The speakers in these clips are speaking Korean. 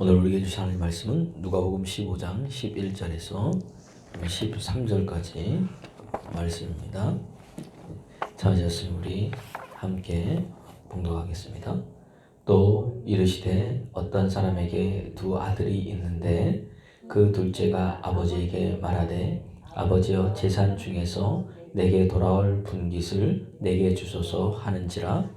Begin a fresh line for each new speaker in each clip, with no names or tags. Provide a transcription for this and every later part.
오늘 우리에게 주신 하나님 말씀은 누가복음 15장 11절에서 13절까지 말씀입니다. 자하셨으니 우리 함께 봉독하겠습니다. 또 이르시되 어떤 사람에게 두 아들이 있는데 그 둘째가 아버지에게 말하되 아버지여 재산 중에서 내게 돌아올 분깃을 내게 주소서 하는지라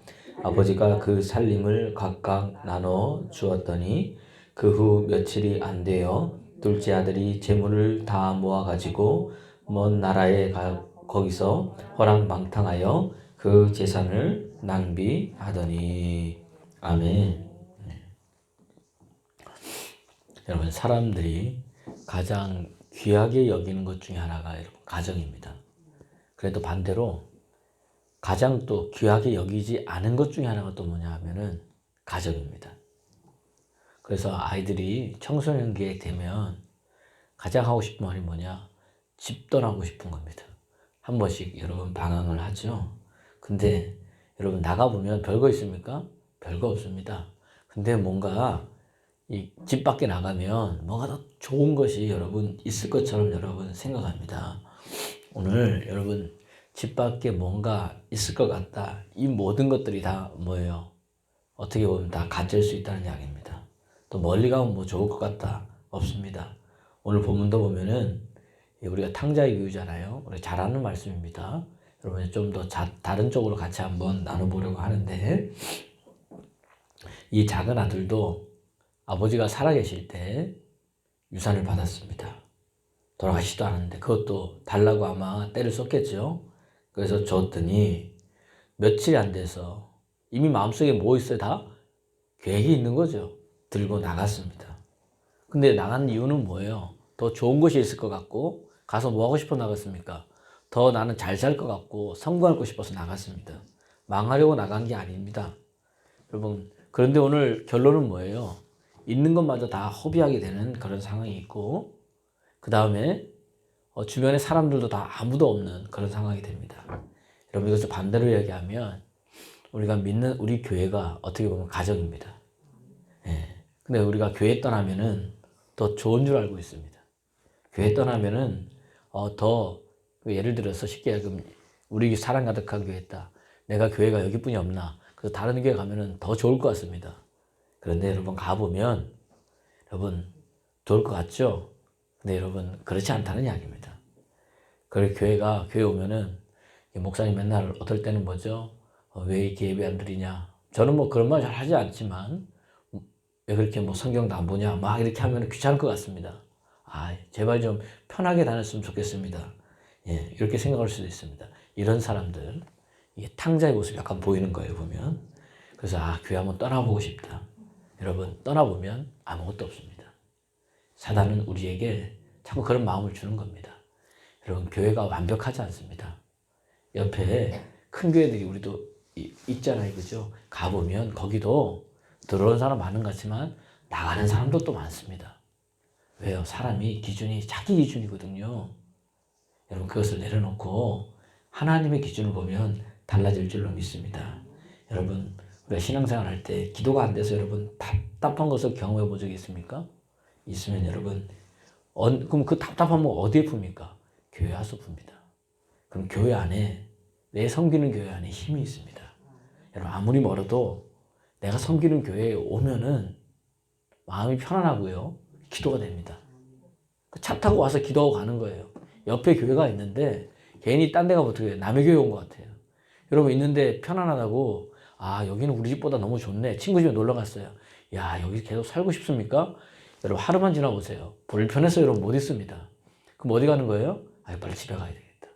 아버지가 그 살림을 각각 나눠 주었더니 그 후 며칠이 안 되어 둘째 아들이 재물을 다 모아 가지고 먼 나라에 가 거기서 허랑방탕하여 그 재산을 낭비하더니 아멘. 네. 여러분 사람들이 가장 귀하게 여기는 것 중에 하나가 여러분 가정입니다. 그래도 반대로 가장 또 귀하게 여기지 않은 것 중에 하나가 또 뭐냐 하면은 가정입니다. 그래서 아이들이 청소년기에 되면 가장 하고 싶은 말이 뭐냐? 집 떠나고 싶은 겁니다. 한 번씩 여러분 방황을 하죠. 근데 여러분 나가보면 별거 있습니까? 별거 없습니다. 근데 뭔가 이 집 밖에 나가면 뭔가 더 좋은 것이 여러분 있을 것처럼 여러분 생각합니다. 오늘 여러분 집 밖에 뭔가 있을 것 같다. 이 모든 것들이 다 뭐예요? 어떻게 보면 다 가짜일 수 있다는 이야기입니다. 또 멀리 가면 뭐 좋을 것 같다. 없습니다. 오늘 본문도 보면은 우리가 탕자의 교유잖아요. 우리 잘하는 말씀입니다. 여러분 좀 더 다른 쪽으로 같이 한번 나눠보려고 하는데 이 작은 아들도 아버지가 살아계실 때 유산을 받았습니다. 돌아가시지도 않았는데 그것도 달라고 아마 때를 썼겠죠. 그래서 줬더니 며칠이 안 돼서 이미 마음속에 뭐 있어요 다? 계획이 있는 거죠. 들고 나갔습니다. 근데 나간 이유는 뭐예요? 더 좋은 것이 있을 것 같고 가서 뭐 하고 싶어 나갔습니까? 더 나는 잘 살 것 같고 성공하고 싶어서 나갔습니다. 망하려고 나간 게 아닙니다. 여러분 그런데 오늘 결론은 뭐예요? 있는 것마저 다 허비하게 되는 그런 상황이 있고 그 다음에 어, 주변에 사람들도 다 아무도 없는 그런 상황이 됩니다. 여러분 이것을 반대로 이야기하면 우리가 믿는 우리 교회가 어떻게 보면 가정입니다. 예. 근데 우리가 교회 떠나면은 더 좋은 줄 알고 있습니다. 교회 떠나면은 어, 더 예를 들어서 쉽게 얘기하면 우리 사랑 가득한 교회다. 내가 교회가 여기뿐이 없나. 그래서 다른 교회 가면은 더 좋을 것 같습니다. 그런데 여러분 가보면 여러분 좋을 것 같죠? 근데 여러분 그렇지 않다는 이야기입니다. 그래 교회가 교회 오면은 목사님 맨날 어떨 때는 뭐죠? 어, 왜 이렇게 예배 안 드리냐? 저는 뭐 그런 말 잘 하지 않지만 왜 그렇게 뭐 성경도 안 보냐? 막 이렇게 하면 귀찮을 것 같습니다. 아 제발 좀 편하게 다녔으면 좋겠습니다. 예, 이렇게 생각할 수도 있습니다. 이런 사람들 이게 탕자의 모습이 약간 보이는 거예요 보면. 그래서 아 교회 한번 떠나보고 싶다. 여러분 떠나보면 아무것도 없습니다. 사단은 우리에게 자꾸 그런 마음을 주는 겁니다. 여러분 교회가 완벽하지 않습니다. 옆에 큰 교회들이 우리도 있잖아요, 그죠? 가보면 거기도 들어오는 사람 많은 것 같지만 나가는 사람도 또 많습니다. 왜요? 사람이 기준이 자기 기준이거든요. 여러분 그것을 내려놓고 하나님의 기준을 보면 달라질 줄로 믿습니다. 여러분 우리가 신앙생활 할 때 기도가 안 돼서 여러분 답답한 것을 경험해 본 적이 있습니까? 있으면 여러분 어, 그럼 그 답답함은 어디에 풉니까? 교회 와서 풉니다. 그럼 교회 안에 내 섬기는 교회 안에 힘이 있습니다. 여러분 아무리 멀어도 내가 섬기는 교회에 오면은 마음이 편안하고요. 기도가 됩니다. 차 타고 와서 기도하고 가는 거예요. 옆에 교회가 있는데 괜히 딴 데가 어떻게 남의 교회 온 것 같아요. 여러분 있는데 편안하다고 아 여기는 우리 집보다 너무 좋네. 친구 집에 놀러 갔어요. 야 여기 계속 살고 싶습니까? 여러분 하루만 지나보세요. 불편해서 여러분 못 있습니다. 그럼 어디 가는 거예요? 아 빨리 집에 가야 되겠다.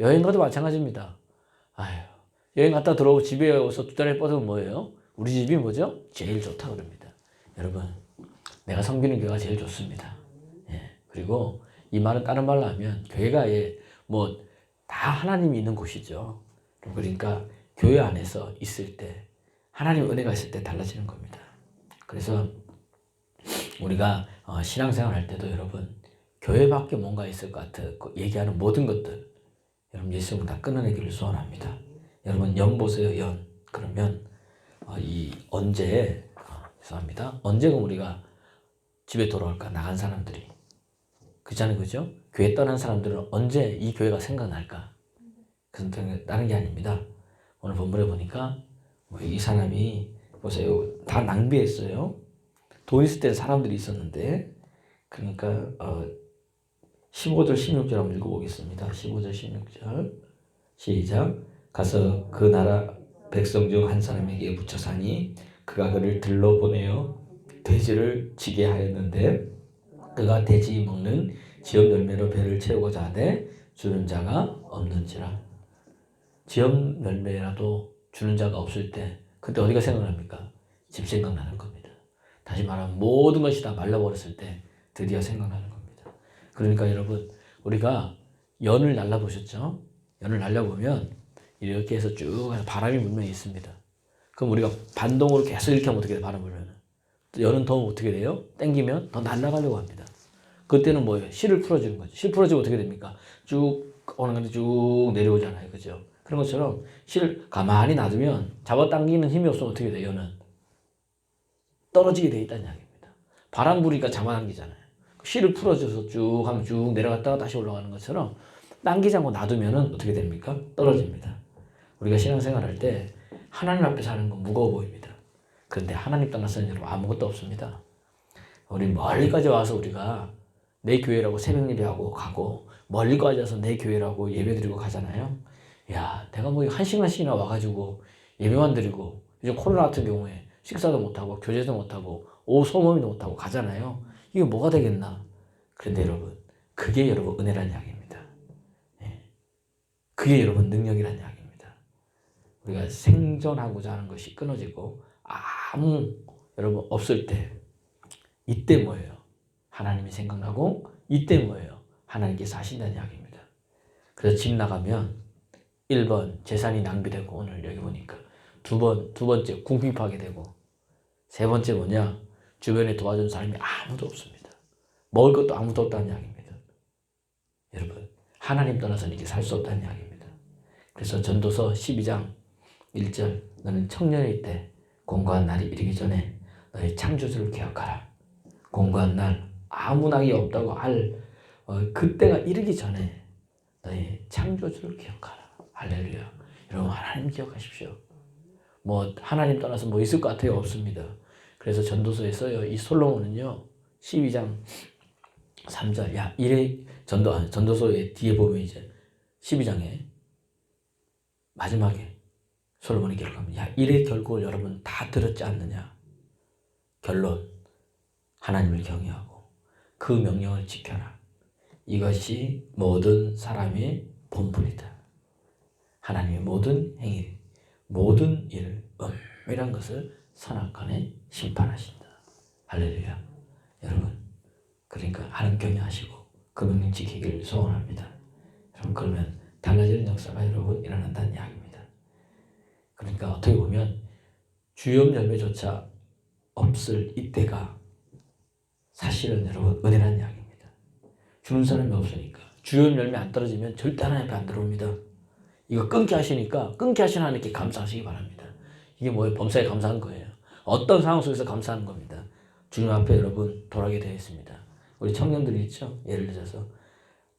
여행 가도 마찬가지입니다. 아유 여행 갔다 들어오고 집에 와서 두 달에 뻗으면 뭐예요? 우리 집이 뭐죠? 제일 좋다 그럽니다. 여러분 내가 섬기는 교회가 제일 좋습니다. 예. 그리고 이 말은 다른 말로 하면 교회가 예, 뭐 다 하나님이 있는 곳이죠. 그러니까 교회 안에서 있을 때 하나님 은혜가 있을 때 달라지는 겁니다. 그래서 우리가 어, 신앙생활 할 때도 여러분 교회밖에 뭔가 있을 것 같아 얘기하는 모든 것들 여러분 예수님 다 끊어내기를 소원합니다. 여러분 연 보세요 연 그러면 어, 이 언제 어, 죄송합니다 언제가 우리가 집에 돌아올까? 나간 사람들이. 그렇잖아요. 그죠? 교회 떠난 사람들은 언제 이 교회가 생각날까? 그런 다른 게 아닙니다. 오늘 본문에 보니까 뭐이 사람이 보세요. 다 낭비했어요. 돈 있을 때 사람들이 있었는데 그러니까 어 15절 16절 한번 읽어보겠습니다. 15절 16절 시작 가서 그 나라 백성 중 한 사람에게 붙여 사니 그가 그를 들러 보내어 돼지를 지게 하였는데 그가 돼지 먹는 지역 열매로 배를 채우고자 하되 주는 자가 없는지라 지역 열매라도 주는 자가 없을 때 그때 어디가 생각납니까? 집 생각나는 겁니다. 다시 말하면 모든 것이 다 말라버렸을 때 드디어 생각나는 겁니다. 그러니까 여러분 우리가 연을 날라보셨죠? 연을 날려보면 이렇게 해서 쭉 해서 바람이 분명히 있습니다. 그럼 우리가 반동으로 계속 이렇게 하면 어떻게 돼? 바람 불면 연은 더 어떻게 돼요? 땡기면 더 날아가려고 합니다. 그때는 뭐예요? 실을 풀어주는 거죠. 실 풀어주면 어떻게 됩니까? 쭉 오는 건데 쭉 내려오잖아요. 그죠? 그런 것처럼 실을 가만히 놔두면 잡아당기는 힘이 없으면 어떻게 돼요? 연은 떨어지게 돼 있다는 이야기입니다. 바람 부니까 잡아당기잖아요. 실을 풀어줘서 쭉 하면 쭉 내려갔다가 다시 올라가는 것처럼 당기지 않고 놔두면은 어떻게 됩니까? 떨어집니다. 우리가 신앙생활 할 때 하나님 앞에 사는 건 무거워 보입니다. 그런데 하나님 떠나서는 여러분 아무것도 없습니다. 우리 멀리까지 와서 우리가 내 교회라고 새벽 예배하고 가고 멀리까지 와서 내 교회라고 예배 드리고 가잖아요. 야, 내가 뭐 한 시간씩이나 와가지고 예배만 드리고 요즘 코로나 같은 경우에 식사도 못하고 교제도 못하고 오후 소모임도 못하고 가잖아요. 이게 뭐가 되겠나? 그런데 여러분, 그게 여러분 은혜란 이야기입니다. 예. 그게 여러분 능력이란 이야기입니다. 우리가 생존하고자 하는 것이 끊어지고 아무 여러분 없을 때 이때 뭐예요? 하나님이 생각나고 이때 뭐예요? 하나님께서 하신다는 이야기입니다. 그래서 집 나가면 1번 재산이 낭비되고 오늘 여기 보니까 두 번, 두 번째 궁핍 하게 되고 세 번째 뭐냐? 주변에 도와준 사람이 아무도 없습니다. 먹을 것도 아무도 없다는 이야기입니다. 여러분, 하나님 떠나서는 이게 살 수 없다는 이야기입니다. 그래서 전도서 12장 1절 너는 청년일 때 공고한 날이 이르기 전에 너의 창조주를 기억하라. 공고한 날 아무 낙이 없다고 할 어, 그때가 이르기 전에 너의 창조주를 기억하라. 할렐루야. 여러분 하나님 기억하십시오. 뭐 하나님 떠나서 뭐 있을 것 같아요? 없습니다. 그래서 전도서에 써요. 이 솔로몬은요. 12장 3절. 야, 이래 전도 전도서의 뒤에 보면 이제 12장에 마지막에 솔로몬이 기록합니다. 야, 이래 결국을 여러분 다 들었지 않느냐? 결론. 하나님을 경외하고 그 명령을 지켜라. 이것이 모든 사람의 본분이다. 하나님의 모든 행위, 모든 일을 은밀한 것을 선악간에 심판하신다. 할렐루야. 여러분, 그러니까 하나님 경외하시고 그 명령 지키기를 소원합니다. 여러분, 그러면 달라지는 역사가 여러분 일어난다는 이야기입니다. 그러니까 어떻게 보면 주염 열매조차 없을 이때가 사실은 여러분 은혜라는 이야기입니다. 주는 사람이 없으니까 주염 열매 안 떨어지면 절대 하나님 앞에 안 들어옵니다. 이거 끊게 하시니까 끊게 하시는 하나님께 감사하시기 바랍니다. 이게 뭐예요? 범사에 감사한 거예요. 어떤 상황 속에서 감사하는 겁니다. 주님 앞에 여러분 돌아가게 되어 있습니다. 우리 청년들이 있죠? 예를 들어서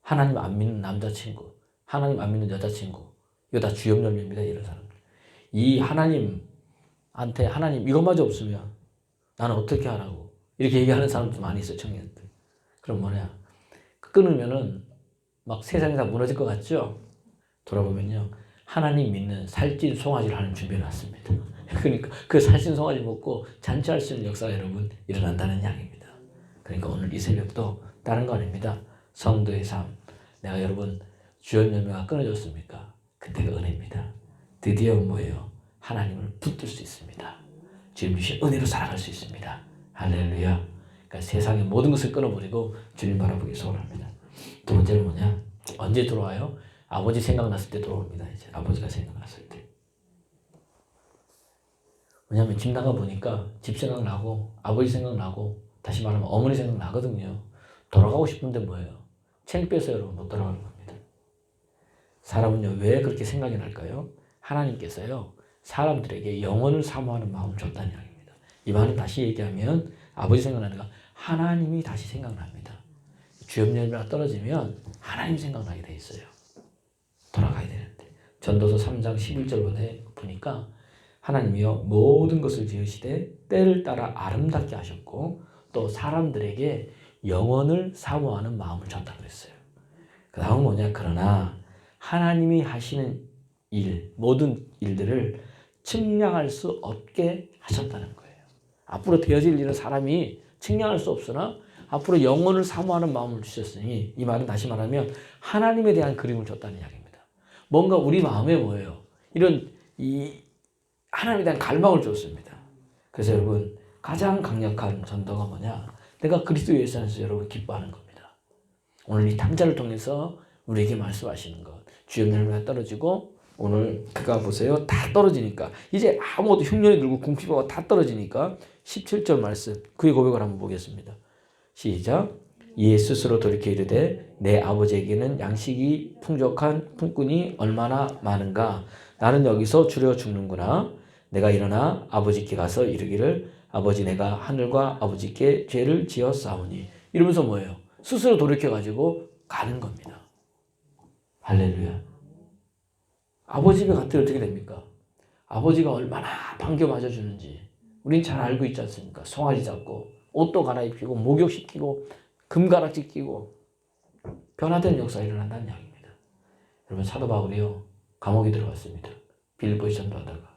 하나님 안 믿는 남자친구, 하나님 안 믿는 여자친구 이거 다 주염 열매입니다. 이런 사람들. 이 하나님한테 하나님 이것마저 없으면 나는 어떻게 하라고 이렇게 얘기하는 사람도 많이 있어요. 청년들. 그럼 뭐냐? 끊으면은 막 세상이 다 무너질 것 같죠? 돌아보면요. 하나님 믿는 살찐 송아지를 하는 준비해 놨습니다. 그러니까 그 살찐 송아지 먹고 잔치할 수 있는 역사가 여러분 일어난다는 이야기입니다. 그러니까 오늘 이 새벽도 다른 거 아닙니다. 성도의 삶. 내가 여러분 주연 열매가 끊어졌습니까? 그때가 은혜입니다. 드디어 뭐예요? 하나님을 붙들 수 있습니다. 주님 주신 은혜로 살아갈 수 있습니다. 할렐루야. 그러니까 세상의 모든 것을 끊어버리고 주님 바라보기 소원합니다. 두 번째는 뭐냐? 언제 들어와요? 아버지 생각났을 때 들어옵니다. 이제 아버지가 생각났을 때. 왜냐하면 집 나가 보니까 집 생각나고 아버지 생각나고 다시 말하면 어머니 생각나거든요. 돌아가고 싶은데 뭐예요? 창피해서 여러분 못 돌아가는 겁니다. 사람은요 왜 그렇게 생각이 날까요? 하나님께서요 사람들에게 영혼을 사모하는 마음을 줬다는 이야기입니다. 이 말은 다시 얘기하면 아버지 생각나는 거 하나님이 다시 생각납니다. 주엽 열매가 떨어지면 하나님 생각나게 돼 있어요. 돌아가야 되는데 전도서 3장 11절부터 보니까 하나님이여 모든 것을 지으시되 때를 따라 아름답게 하셨고 또 사람들에게 영원을 사모하는 마음을 줬다 그랬어요. 그 다음은 뭐냐 그러나 하나님이 하시는 일 모든 일들을 측량할 수 없게 하셨다는 거예요. 앞으로 되어질 일은 사람이 측량할 수 없으나 앞으로 영혼을 사모하는 마음을 주셨으니 이 말은 다시 말하면 하나님에 대한 그림을 줬다는 이야기입니다. 뭔가 우리 마음에 뭐예요? 이런 이 하나님에 대한 갈망을 줬습니다. 그래서 여러분 가장 강력한 전도가 뭐냐? 내가 그리스도 예수 안에서 여러분 기뻐하는 겁니다. 오늘 이 탐자를 통해서 우리에게 말씀하시는 것. 주여 열매가 떨어지고 오늘 그가 보세요. 다 떨어지니까 이제 아무것도 흉년이 들고 궁핍하고 다 떨어지니까 17절 말씀 그의 고백을 한번 보겠습니다. 시작. 이에 스스로 돌이켜 이르되 내 아버지에게는 양식이 풍족한 품꾼이 얼마나 많은가 나는 여기서 줄여 죽는구나 내가 일어나 아버지께 가서 이르기를 아버지 내가 하늘과 아버지께 죄를 지어 싸우니 이러면서 뭐예요? 스스로 돌이켜 가지고 가는 겁니다. 할렐루야. 아버지 집에 갔더니 어떻게 됩니까? 아버지가 얼마나 반겨 맞아주는지 우린 잘 알고 있지 않습니까? 송아지 잡고 옷도 갈아입히고 목욕시키고 금가락지 끼고 변화된 역사가 일어난다는 이야기입니다. 여러분 사도 바울이요 감옥에 들어갔습니다. 빌보에 전도하다가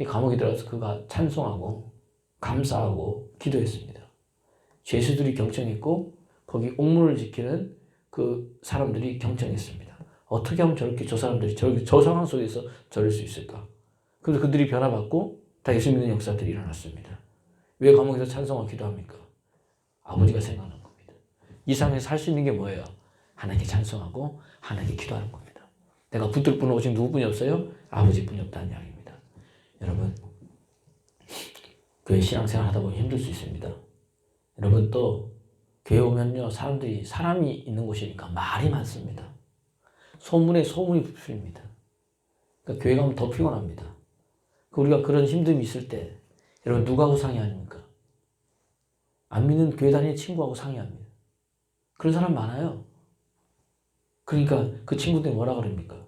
이 감옥에 들어가서 그가 찬송하고 감사하고 기도했습니다. 죄수들이 경청했고 거기 옥문을 지키는 그 사람들이 경청했습니다. 어떻게 하면 저렇게 저 사람들이 저, 저 상황 속에서 저럴 수 있을까? 그래서 그들이 변화받고 다 예수 믿는 역사들이 일어났습니다. 왜 감옥에서 찬송하고 기도합니까? 아버지가 생각난 겁니다. 이 삶에서 할 수 있는 게 뭐예요? 하나님께 찬송하고 하나님께 기도하는 겁니다. 내가 붙들 분은 오직 누구뿐이 없어요? 아버지뿐이 없다는 이야기입니다. 여러분 교회 신앙생활 하다 보면 힘들 수 있습니다. 여러분 또 교회 오면요 사람들이 사람이 있는 곳이니까 말이 많습니다. 소문에 소문이 부풀립니다. 그러니까 교회 가면 더 피곤합니다. 그 우리가 그런 힘듦이 있을 때 여러분 누구하고 상의합니까? 안 믿는 교회 다니는 친구하고 상의합니다. 그런 사람 많아요. 그러니까 그 친구들이 뭐라 그럽니까?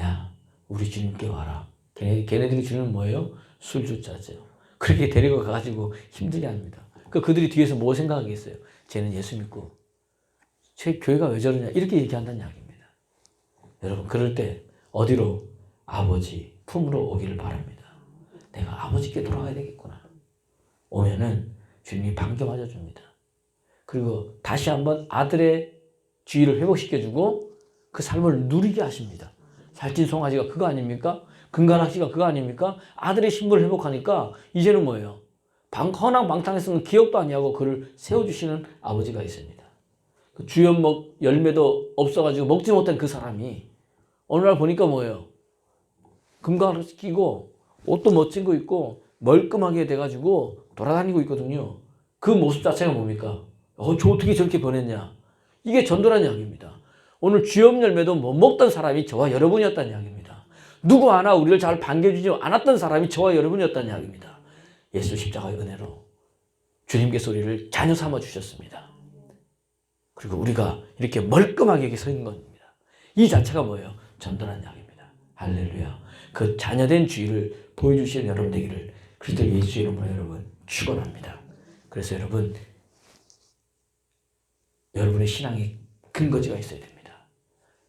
야, 우리 주님께 와라. 걔네, 걔네들이 주는 뭐예요? 술주자죠. 그렇게 데리고 가가지고 힘들게 합니다. 그 그들이 뒤에서 뭐 생각하겠어요? 쟤는 예수 믿고 제 교회가 왜 저러냐 이렇게 얘기한다는 이야기입니다. 여러분 그럴 때 어디로 아버지 품으로 오기를 바랍니다. 내가 아버지께 돌아가야 되겠구나. 오면은 주님이 반겨 맞아줍니다. 그리고 다시 한번 아들의 주의를 회복시켜주고 그 삶을 누리게 하십니다. 살찐 송아지가 그거 아닙니까? 금가락지가 그거 아닙니까? 아들의 신분을 회복하니까 이제는 뭐예요? 방, 허낭 방탕에서는 기억도 아니하고 그를 세워주시는 아버지가 있습니다. 그 주연 먹, 열매도 없어가지고 먹지 못한 그 사람이 어느 날 보니까 뭐예요? 금가락지 끼고 옷도 멋진 거 입고 멀끔하게 돼가지고 돌아다니고 있거든요. 그 모습 자체가 뭡니까? 어, 저 어떻게 저렇게 변했냐? 이게 전도란 이야기입니다. 오늘 주염 열매도 못 먹던 사람이 저와 여러분이었다는 이야기입니다. 누구 하나 우리를 잘 반겨주지 않았던 사람이 저와 여러분이었다는 이야기입니다. 예수 십자가의 은혜로 주님께서 우리를 자녀 삼아 주셨습니다. 그리고 우리가 이렇게 멀끔하게 서 있는 겁니다. 이 자체가 뭐예요? 전도란 이야기입니다. 할렐루야. 그 자녀된 주의를 보여주시는 여러분 되기를 그리스도 예수 이름으로 여러분 축원합니다. 그래서 여러분 여러분의 신앙의 근거지가 있어야 됩니다.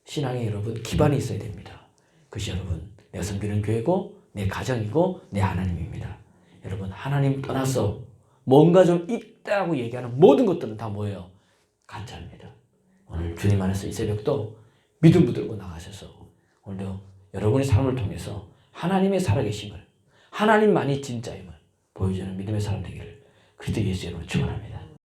신앙에 여러분 기반이 있어야 됩니다. 그것이 여러분 내가 섬기는 교회고 내 가정이고 내 하나님입니다. 여러분 하나님 떠나서 뭔가 좀 있다고 얘기하는 모든 것들은 다 뭐예요? 가짜입니다. 오늘 주님 안에서 이 새벽도 믿음 붙들고 나가셔서 오늘도 여러분의 삶을 통해서 하나님의 살아계심을 하나님만이 진짜임을 보여주는 믿음의 사람 되기를 그리스도 예수 이름으로 축원합니다.